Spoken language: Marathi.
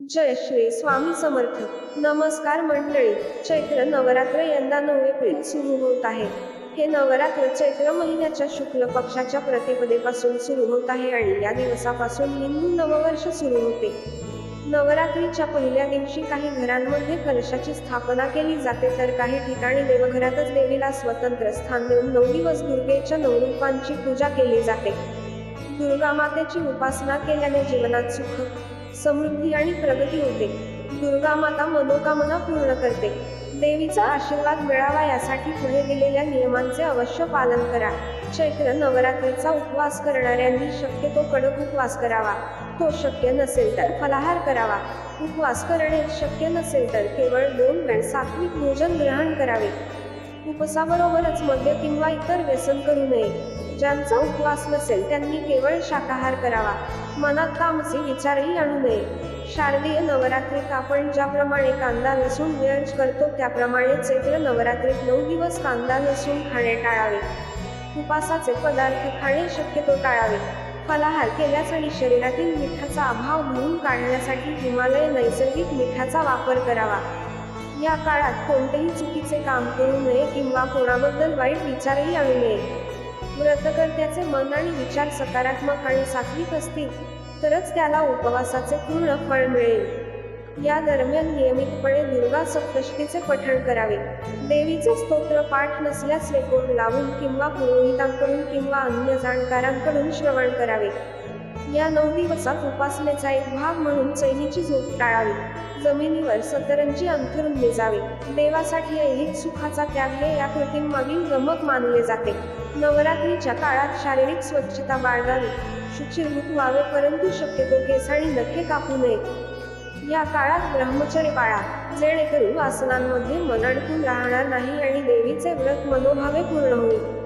जय श्री स्वामी समर्थ. नमस्कार मंडळी. चैत्र नवरात्र यंदा नऊ एप्रिल सुरू होत आहे. हे नवरात्र चैत्र महिन्याच्या शुक्ल पक्षाच्या प्रतिपदेपासून सुरू होत आहे आणि या दिवसापासून हिंदू नववर्ष सुरू होते. नवरात्रीच्या पहिल्या दिवशी काही घरांमध्ये कलशाची स्थापना केली जाते तर काही ठिकाणी देवघरातच देवीला स्वतंत्र स्थान देऊन नऊ दिवस दुर्गेच्या नऊ रूपांची पूजा केली जाते. दुर्गा मातेची उपासना केल्याने जीवनात सुख समृद्धी आणि प्रगती होते. दुर्गा माता मनोकामना पूर्ण करते. देवीचा आशीर्वाद मिळावा यासाठी पुढे दिलेल्या नियमांचे अवश्य पालन करा. चैत्र नवरात्रीचा उपवास करणाऱ्यांनी शक्यतो कडक उपवास करावा. तो शक्य नसेल तर फलाहार करावा. उपवास करणे शक्य नसेल तर केवळ दोन वेळ सात्विक भोजन ग्रहण करावे. उपसाबरोबरच मद्य किंवा इतर व्यसन करू नये. ज्यांचा उपवास नसेल त्यांनी केवळ शाकाहार करावा. मनात कामचे विचारही आणू नये. शारदीय नवरात्रीत आपण ज्याप्रमाणे कांदा लसूण व्यंज करतो त्याप्रमाणे चैत्र नवरात्रीत नऊ दिवस कांदा लसूण खाणे टाळावे. उपासाचे पदार्थ खाणे शक्यतो टाळावे. फलाहार केल्यास आणि शरीरातील मिठाचा अभाव धुवून काढण्यासाठी हिमालय नैसर्गिक मिठाचा वापर करावा. या काळात कोणतेही चुकीचे काम करू नये किंवा कोणाबद्दल वाईट विचारही आणू नये. व्रतकर्त्याचे मन आणि विचार सकारात्मक आणि सात्विक असतील तरच त्याला उपवासाचे पूर्ण फळ मिळेल. या दरम्यान नियमितपणे दुर्गा सप्तशतीचे पठण करावे. देवीचे स्तोत्र पाठ नसल्यास रेकॉर्ड लावून किंवा पुरोहितांकडून किंवा अन्य जाणकारांकडून श्रवण करावे. या नऊ दिवसात उपासनेचा एक भाग म्हणून चैनीची झोप टाळावी. जमिनीवर सतरंजी अंथरून जावे. देवासाठी ऐहिक सुखाचा त्याग हे या कृतींमागील गमक मानले जाते. नवरात्रीच्या काळात शारीरिक स्वच्छता बाळगावी. शुचिर्भूत व्हावे परंतु शक्यतो केस आणि नखे कापू नये. या काळात ब्रह्मचर्य पाळा. जेणेकरून वासनांमध्ये मन अडकून राहणार नाही आणि देवीचे व्रत मनोभावे पूर्ण होईल.